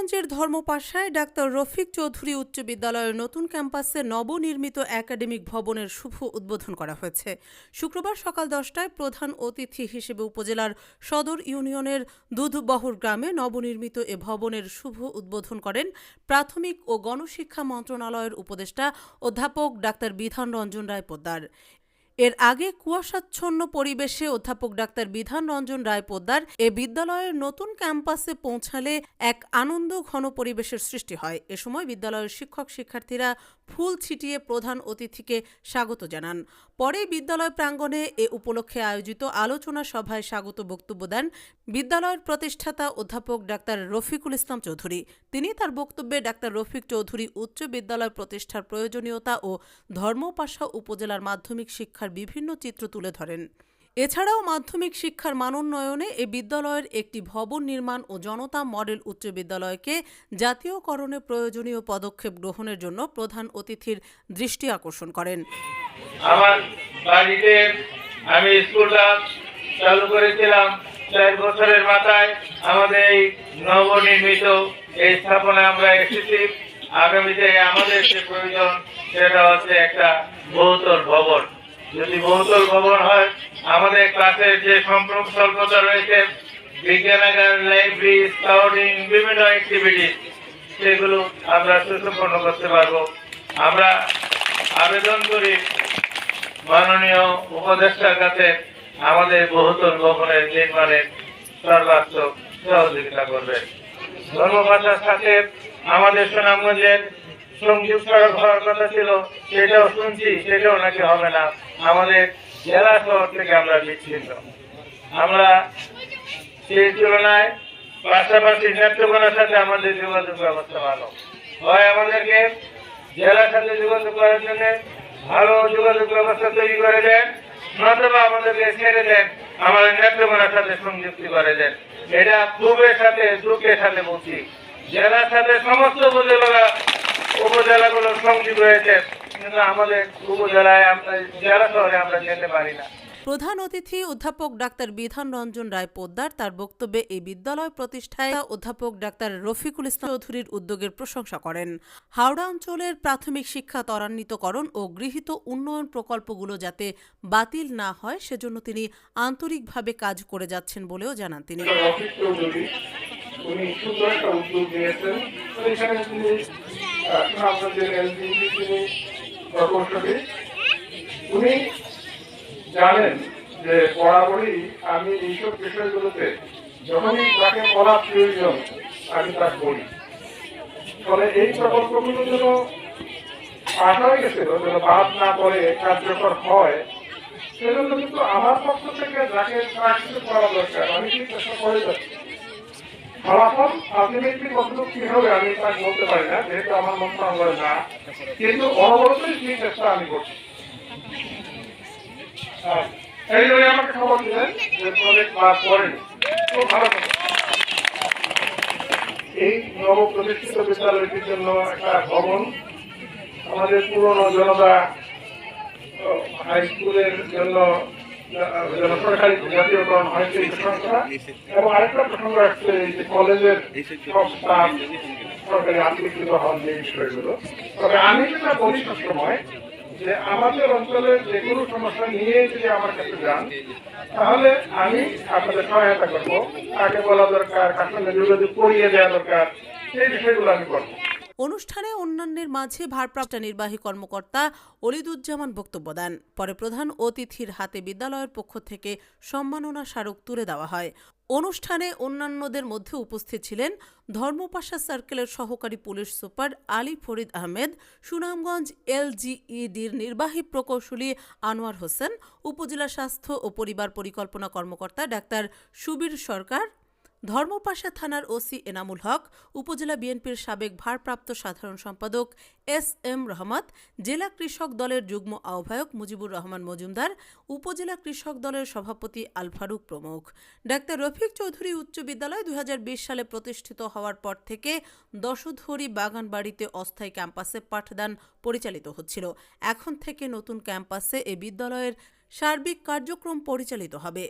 সুনামগঞ্জের ধর্মপাশায় ডাক্তার রফিক চৌধুরী উচ্চ বিদ্যালয়ের নতুন ক্যাম্পাসে নবনির্মিত একাডেমিক ভবনের শুভ উদ্বোধন করা হয়েছে। শুক্রবার সকাল দশটায় প্রধান অতিথি হিসেবে উপজেলার সদর ইউনিয়নের দুধবহর গ্রামে নবনির্মিত এ ভবনের শুভ উদ্বোধন করেন প্রাথমিক ও গণশিক্ষা মন্ত্রণালয়ের উপদেষ্টা অধ্যাপক ডাক্তার বিধান রঞ্জন রায় পোদ্দার। এর আগে কুয়াশাচ্ছন্ন পরিবেশে অধ্যাপক ডাক্তার বিধান রঞ্জন রায় পোদ্দার এ বিদ্যালয়ের নতুন ক্যাম্পাসে পৌঁছালে এক আনন্দ ঘন পরিবেশের সৃষ্টি হয়। এ সময় বিদ্যালয়ের শিক্ষক শিক্ষার্থীরা ফুল ছিটিয়ে প্রধান অতিথিকে স্বাগত জানান। পরে বিদ্যালয় প্রাঙ্গণে এ উপলক্ষে আয়োজিত আলোচনা সভায় স্বাগত বক্তব্য দেন বিদ্যালয়ের প্রতিষ্ঠাতা অধ্যাপক ডাক্তার রফিকুল ইসলাম চৌধুরী। তিনি তার বক্তব্যে ডাক্তার রফিক চৌধুরী উচ্চ বিদ্যালয় প্রতিষ্ঠার প্রয়োজনীয়তা ও ধর্মপাশা উপজেলার মাধ্যমিক শিক্ষার বিভিন্ন চিত্র তুলে ধরেন। এছাড়াও মাধ্যমিক শিক্ষার মানোন্নয়নে এ বিদ্যালয়ের একটি ভবন নির্মাণ ও জনতা মডেল উচ্চ বিদ্যালয়কে জাতীয়করণে প্রয়োজনীয় পদক্ষেপ গ্রহণের জন্য প্রধান অতিথির দৃষ্টি আকর্ষণ করেন। আমার বাড়িতে আমি স্কুলটা চালু করেছিলাম চার বছরের মাথায়। আমাদের এই নবনির্মিত এই স্থাপনায় আমরা এসেছি। আগামীতে আমাদের যে প্রয়োজন, সেটা হচ্ছে একটা বহুতল ভবন। যদি বহুতল ভবন হয়, আমাদের ক্লাসের যে সম্পর্ক স্বল্পতা রয়েছে বিজ্ঞানাগার লাইব্রেরি, স্কাউটিং, বিভিন্ন অ্যাক্টিভিটি সেগুলো আমরা সুসম্পন্ন করতে পারব। আমরা আবেদন করি, মাননীয় উপদেষ্টার কাছে আমাদের বহুতল ভবনের নির্মাণে সর্বাত্মক সহযোগিতা করবেন ধর্মভাষার সাথে আমাদের সুনামগঞ্জের সংযুক্ত সড়ক হওয়ার কথা ছিল, সেটাও শুনছি, সেটাও নাকি হবে না। আমাদের জেলা শহর থেকে আমরা বিচ্ছিন্ন। আমরা সেই তুলনায় পাশাপাশি নেত্রকোনার সাথে আমাদের যোগাযোগ ব্যবস্থা ভালো। হয় আমাদেরকে জেলার সাথে যোগাযোগ করার জন্য ভালো যোগাযোগ ব্যবস্থা তৈরি করে দেন, নতুবা আমাদেরকে ছেড়ে দেন, আমাদের নেত্রকোনার সাথে সংযুক্তি করে দেন। এটা পূর্বের সাথে, দুঃখের সাথে বলছি। জেলার সাথে সমস্ত উপজেলা উপজেলাগুলো সংযোগ রয়েছে। কিন্তু আমাদের উপজেলায় আমরা জেলা শহরে আমরা যেতে পারি না। প্রধান অতিথি অধ্যাপক ডাক্তার বিধান রঞ্জন রায় পোদ্দার তার বক্তব্যে এই বিদ্যালয় প্রতিষ্ঠায় অধ্যাপক ডাক্তার রফিকুল ইসলাম চৌধুরীর উদ্যোগের প্রশংসা করেন। হাওড়া অঞ্চলের প্রাথমিক শিক্ষা ত্বরান্বিতকরণ ও গৃহীত উন্নয়ন প্রকল্পগুলো যাতে বাতিল না হয় সেজন্য তিনি আন্তরিকভাবে কাজ করে যাচ্ছেন বলেও জানান তিনি। উনি সুন্দর একটা উদ্যোগ নিয়েছেন। তো এখানে তিনি প্রকৌশলী। উনি জানেন যে বরাবরই আমি এইসব বিষয়গুলোতে যখনই তাকে বলা প্রয়োজন, আমি তা করি ফলে এই প্রকল্পগুলো যেন পাশ হয়ে গেছিল যেন বাদ না পড়ে কার্যকর হয়, সেজন্য কিন্তু আমার পক্ষ থেকে যাকে যা কিছু করা দরকার, আমি কি চেষ্টা করে যাচ্ছি। ফলাফল আলটিমেটলি কতটুকু কি হবে, আমি তা বলতে পারি না, যেহেতু আমার মন্ত্রণালয় না। কিন্তু অনবরতই সেই চেষ্টা আমি করছি। এই জন্য আমাকে যে ভালো এই বিদ্যালয়টির জন্য একটা ভবন আমাদের পুরনো জনতা হাই স্কুলের জন্য সরকারি জাতীয়করণ এবং আরেকটা প্রসঙ্গ আসছে যে কলেজের সরকারি আত্মীকৃত হন যে বিষয়গুলো। তবে আমি যেটা বলি সবসময়, যে আমাদের অঞ্চলের যে কোনো সমস্যা নিয়ে যদি আমার কাছে যান, তাহলে আমি আপনাদের সহায়তা করব। কাকে বলা দরকার, কার সঙ্গে যোগাযোগ করিয়ে দেওয়া দরকার, সেই বিষয়গুলো আমি করব। অনুষ্ঠানে অন্যান্যের মাঝে ভারপ্রাপ্ত নির্বাহী কর্মকর্তা অলিদুজ্জামান বক্তব্য দেন। পরে প্রধান অতিথির হাতে বিদ্যালয়ের পক্ষ থেকে সম্মাননা স্মারক তুলে দেওয়া হয়। অনুষ্ঠানে অন্যান্যদের মধ্যে উপস্থিত ছিলেন ধর্মপাশা সার্কেলের সহকারী পুলিশ সুপার আলী ফরিদ আহমেদ, সুনামগঞ্জ এলজিইডির নির্বাহী প্রকৌশলী আনোয়ার হোসেন, উপজেলা স্বাস্থ্য ও পরিবার পরিকল্পনা কর্মকর্তা ডাক্তার সুবীর সরকার ধর্মপাশা থানার ওসি এনামুল হক, উপজেলা বিএনপির সাবেক ভারপ্রাপ্ত সাধারণ সম্পাদক এস এম রহমত, জেলা কৃষক দলের যুগ্ম আহ্বায়ক মুজিবুর রহমান মজুমদার, উপজেলা কৃষক দলের সভাপতি আল ফারুক প্রমুখ। ডাক্তার রফিক চৌধুরী উচ্চ বিদ্যালয় দুই হাজার বিশ সালে প্রতিষ্ঠিত হওয়ার পর থেকে দশধরি বাগানবাড়িতে অস্থায়ী ক্যাম্পাসে পাঠদান পরিচালিত হচ্ছিল। এখন থেকে নতুন ক্যাম্পাসে এ বিদ্যালয়ের সার্বিক কার্যক্রম পরিচালিত হবে।